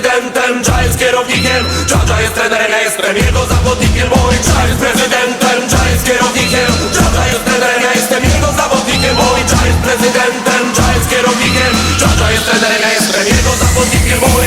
prezydentem, Cza jest kierownikiem. Cza jest trenerem, ja jestem jego zawodnikiem Mój Cza jest prezydentem, Cza jest kierownikiem. Cza jest trenerem, ja jestem jego zawodnikiem Mój Cza jest prezydentem, Cza jest kierownikiem. Cza jest trenerem, ja jestem jego zawodnikiem Mój